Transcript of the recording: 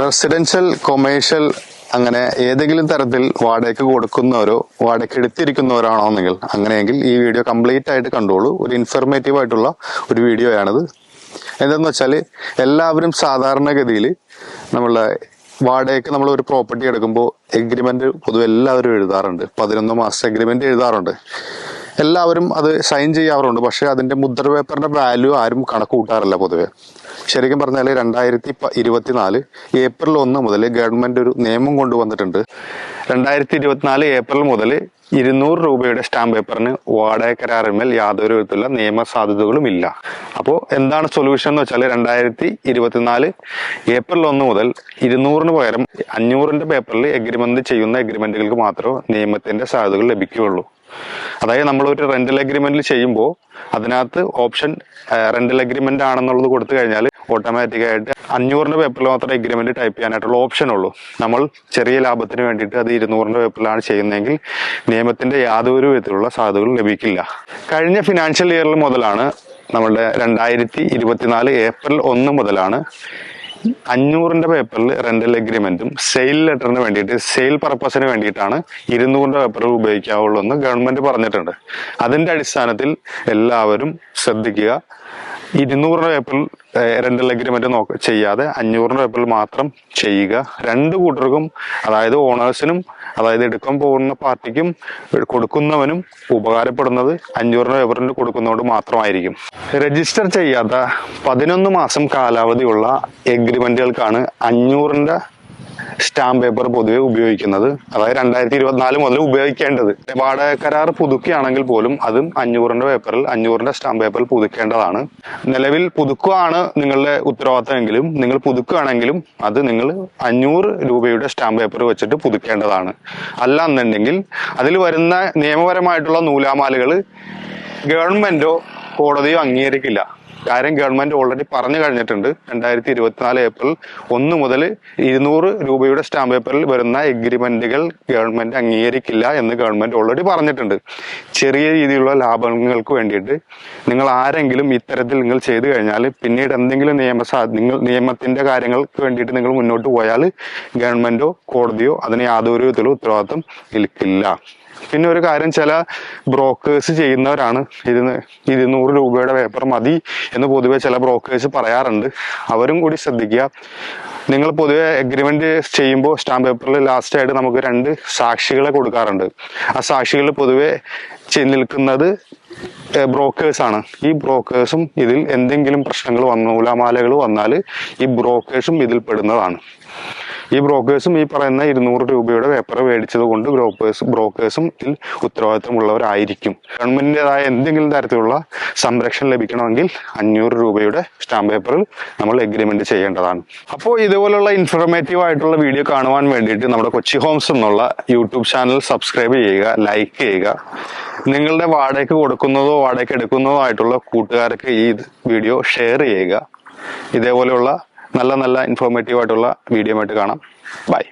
Residential commercial അങ്ങനെ ഏതെങ്കിലും തരത്തിൽ വാടകയ്ക്ക് കൊടുക്കുന്നവരോ വാടകയ്ക്ക് എടുത്തിരിക്കുന്നവരാണോ എന്നെങ്കിൽ അങ്ങനെയെങ്കിൽ ഈ വീഡിയോ കംപ്ലീറ്റ് ആയിട്ട് കണ്ടോളൂ. ഒരു ഇൻഫർമേറ്റീവ് ആയിട്ടുള്ള ഒരു വീഡിയോ ആണിത്. എന്താന്ന് വെച്ചാൽ എല്ലാവരും സാധാരണഗതിയിൽ നമ്മളെ വാടകയ്ക്ക് നമ്മൾ ഒരു പ്രോപ്പർട്ടി എടുക്കുമ്പോൾ എഗ്രിമെന്റ് പൊതുവെ എല്ലാവരും എഴുതാറുണ്ട്. പതിനൊന്ന് മാസത്തെ എഗ്രിമെന്റ് എഴുതാറുണ്ട്. എല്ലാവരും അത് സൈൻ ചെയ്യാറുണ്ട്. പക്ഷെ അതിന്റെ മുദ്ര പേപ്പറിന്റെ വാല്യൂ ആരും കണക്ക് കൂട്ടാറില്ല പൊതുവെ. ശരിക്കും പറഞ്ഞാൽ രണ്ടായിരത്തി ഇരുപത്തിനാല് ഏപ്രിൽ ഒന്ന് മുതൽ ഗവൺമെന്റ് ഒരു നിയമം കൊണ്ടുവന്നിട്ടുണ്ട്. രണ്ടായിരത്തി ഇരുപത്തിനാല് ഏപ്രിൽ മുതൽ ഇരുന്നൂറ് രൂപയുടെ സ്റ്റാമ്പ് പേപ്പറിന് വാടക കരാറിന്മേൽ യാതൊരു വിധത്തിലുള്ള നിയമ സാധ്യതകളും ഇല്ല. അപ്പോൾ എന്താണ് സൊല്യൂഷൻ എന്ന് വെച്ചാൽ രണ്ടായിരത്തി ഇരുപത്തിനാല് ഏപ്രിൽ ഒന്ന് മുതൽ ഇരുന്നൂറിന് പകരം അഞ്ഞൂറിന്റെ പേപ്പറിൽ എഗ്രിമെന്റ് ചെയ്യുന്ന എഗ്രിമെന്റുകൾക്ക് മാത്രമേ നിയമത്തിന്റെ സാധ്യതകൾ ലഭിക്കുകയുള്ളൂ. അതായത് നമ്മൾ ഒരു റെന്റൽ അഗ്രിമെന്റിൽ ചെയ്യുമ്പോൾ അതിനകത്ത് ഓപ്ഷൻ റെന്റൽ അഗ്രിമെന്റ് ആണെന്നുള്ളത് കൊടുത്തു കഴിഞ്ഞാൽ ഓട്ടോമാറ്റിക് ആയിട്ട് അഞ്ഞൂറിന്റെ പേപ്പറിൽ മാത്രമേ അഗ്രിമെന്റ് ടൈപ്പ് ചെയ്യാനായിട്ടുള്ള ഓപ്ഷൻ ഉള്ളൂ. നമ്മൾ ചെറിയ ലാഭത്തിന് വേണ്ടിയിട്ട് അത് ഇരുന്നൂറിന്റെ പേപ്പറിലാണ് ചെയ്യുന്നതെങ്കിൽ നിയമത്തിന്റെ യാതൊരു വിധത്തിലുള്ള സാധ്യതകളും ലഭിക്കില്ല. കഴിഞ്ഞ ഫിനാൻഷ്യൽ ഇയറിൽ മുതലാണ് നമ്മളുടെ രണ്ടായിരത്തി ഇരുപത്തിനാല് ഏപ്രിൽ ഒന്ന് മുതലാണ് അഞ്ഞൂറിന്റെ പേപ്പറിൽ റെന്റൽ അഗ്രിമെന്റും സെയിൽ ലെറ്ററിന് വേണ്ടിയിട്ട് സെയിൽ പർപ്പസിന് വേണ്ടിയിട്ടാണ് ഇരുന്നൂറിന്റെ പേപ്പറിൽ ഉപയോഗിക്കാവുള്ളൂ എന്ന് ഗവൺമെന്റ് പറഞ്ഞിട്ടുണ്ട്. അതിന്റെ അടിസ്ഥാനത്തിൽ എല്ലാവരും ശ്രദ്ധിക്കുക. ഇരുന്നൂറിന്റെ പേപ്പറിൽ റെന്റൽ അഗ്രിമെന്റ് നോക്ക ചെയ്യാതെ അഞ്ഞൂറിന്റെ പേപ്പറിൽ മാത്രം ചെയ്യുക. രണ്ട് കൂട്ടർക്കും അതായത് ഓണേഴ്സിനും അതായത് എടുക്കാൻ പോകുന്ന പാർട്ടിക്കും കൊടുക്കുന്നവനും ഉപകാരപ്പെടുന്നത് അഞ്ഞൂറിന്റെ പേപ്പറിൽ കൊടുക്കുന്നതുകൊണ്ട് മാത്രമായിരിക്കും. രജിസ്റ്റർ ചെയ്യാത്ത പതിനൊന്ന് മാസം കാലാവധിയുള്ള എഗ്രിമെന്റുകൾക്കാണ് അഞ്ഞൂറിന്റെ സ്റ്റാമ്പ് പേപ്പർ പൊതുവെ ഉപയോഗിക്കുന്നത്. അതായത് രണ്ടായിരത്തി ഇരുപത്തിനാല് മുതൽ ഉപയോഗിക്കേണ്ടത്. വാടക കരാർ പുതുക്കുകയാണെങ്കിൽ പോലും അതും അഞ്ഞൂറിന്റെ പേപ്പറിൽ അഞ്ഞൂറിന്റെ സ്റ്റാമ്പ് പേപ്പറിൽ പുതുക്കേണ്ടതാണ്. നിലവിൽ പുതുക്കുകയാണ് നിങ്ങളുടെ ഉത്തരവാദിത്തമെങ്കിലും നിങ്ങൾ പുതുക്കുകയാണെങ്കിലും അത് നിങ്ങൾ അഞ്ഞൂറ് രൂപയുടെ സ്റ്റാമ്പ് പേപ്പർ വെച്ചിട്ട് പുതുക്കേണ്ടതാണ്. അല്ല എന്നുണ്ടെങ്കിൽ അതിൽ വരുന്ന നിയമപരമായിട്ടുള്ള നൂലാമാലകൾ ഗവൺമെന്റോ കോടതിയോ അംഗീകരിക്കില്ല. കാര്യം ഗവൺമെന്റ് ഓൾറെഡി പറഞ്ഞു കഴിഞ്ഞിട്ടുണ്ട്. രണ്ടായിരത്തി ഇരുപത്തിനാല് ഏപ്രിൽ ഒന്ന് മുതൽ ഇരുന്നൂറ് രൂപയുടെ സ്റ്റാമ്പ് പേപ്പറിൽ വരുന്ന എഗ്രിമെന്റുകൾ ഗവൺമെന്റ് അംഗീകരിക്കില്ല എന്ന് ഗവൺമെന്റ് ഓൾറെഡി പറഞ്ഞിട്ടുണ്ട്. ചെറിയ രീതിയിലുള്ള ലാഭങ്ങൾക്ക് വേണ്ടിയിട്ട് നിങ്ങൾ ആരെങ്കിലും ഇത്തരത്തിൽ നിങ്ങൾ ചെയ്തു കഴിഞ്ഞാൽ പിന്നീട് എന്തെങ്കിലും നിയമസാ നിങ്ങൾ നിയമത്തിന്റെ കാര്യങ്ങൾക്ക് വേണ്ടിയിട്ട് നിങ്ങൾ മുന്നോട്ട് പോയാൽ ഗവൺമെന്റോ കോടതിയോ അതിന് യാതൊരു വിധത്തിലുള്ള ഉത്തരവാദിത്വം ഏൽക്കില്ല പിന്നെ ഒരു കാര്യം ചില ബ്രോക്കേഴ്സ് ചെയ്യുന്നവരാണ് ഇരുന്ന് ഇരുന്നൂറ് രൂപയുടെ പേപ്പർ മതി എന്ന് പൊതുവെ ചില ബ്രോക്കേഴ്സ് പറയാറുണ്ട്. അവരും കൂടി ശ്രദ്ധിക്കുക. നിങ്ങൾ പൊതുവെ എഗ്രിമെന്റ് ചെയ്യുമ്പോൾ സ്റ്റാമ്പ് പേപ്പറിൽ ലാസ്റ്റ് ആയിട്ട് നമുക്ക് രണ്ട് സാക്ഷികളെ കൊടുക്കാറുണ്ട്. ആ സാക്ഷികൾ പൊതുവെ നിൽക്കുന്നത് ബ്രോക്കേഴ്സാണ് ഈ ബ്രോക്കേഴ്സും ഇതിൽ എന്തെങ്കിലും പ്രശ്നങ്ങൾ വന്നു നൂലാമാലകൾ വന്നാൽ ഈ ബ്രോക്കേഴ്സും ഇതിൽ പെടുന്നതാണ് ഈ ബ്രോക്കേഴ്സും ഈ പറയുന്ന ഇരുന്നൂറ് രൂപയുടെ പേപ്പർ മേടിച്ചത് കൊണ്ട് ബ്രോക്കേഴ്സ് ബ്രോക്കേഴ്സും ഇതിൽ ഉത്തരവാദിത്തമുള്ളവരായിരിക്കും. ഗവൺമെന്റിന്റെതായ എന്തെങ്കിലും തരത്തിലുള്ള സംരക്ഷണം ലഭിക്കണമെങ്കിൽ അഞ്ഞൂറ് രൂപയുടെ സ്റ്റാമ്പ് പേപ്പറിൽ നമ്മൾ എഗ്രിമെന്റ് ചെയ്യേണ്ടതാണ്. അപ്പോൾ ഇതുപോലുള്ള ഇൻഫോർമേറ്റീവ് ആയിട്ടുള്ള വീഡിയോ കാണുവാൻ വേണ്ടിയിട്ട് നമ്മുടെ കൊച്ചി ഹോംസ് എന്നുള്ള യൂട്യൂബ് ചാനൽ സബ്സ്ക്രൈബ് ചെയ്യുക ലൈക്ക് ചെയ്യുക. നിങ്ങളുടെ വാടകയ്ക്ക് കൊടുക്കുന്നതോ വാടകയ്ക്ക് എടുക്കുന്നതോ ആയിട്ടുള്ള കൂട്ടുകാർക്ക് ഈ വീഡിയോ ഷെയർ ചെയ്യുക. ഇതേപോലെയുള്ള നല്ല നല്ല ഇൻഫോർമേറ്റീവ് ആയിട്ടുള്ള വീഡിയോ ആയിട്ട് കാണാം. ബൈ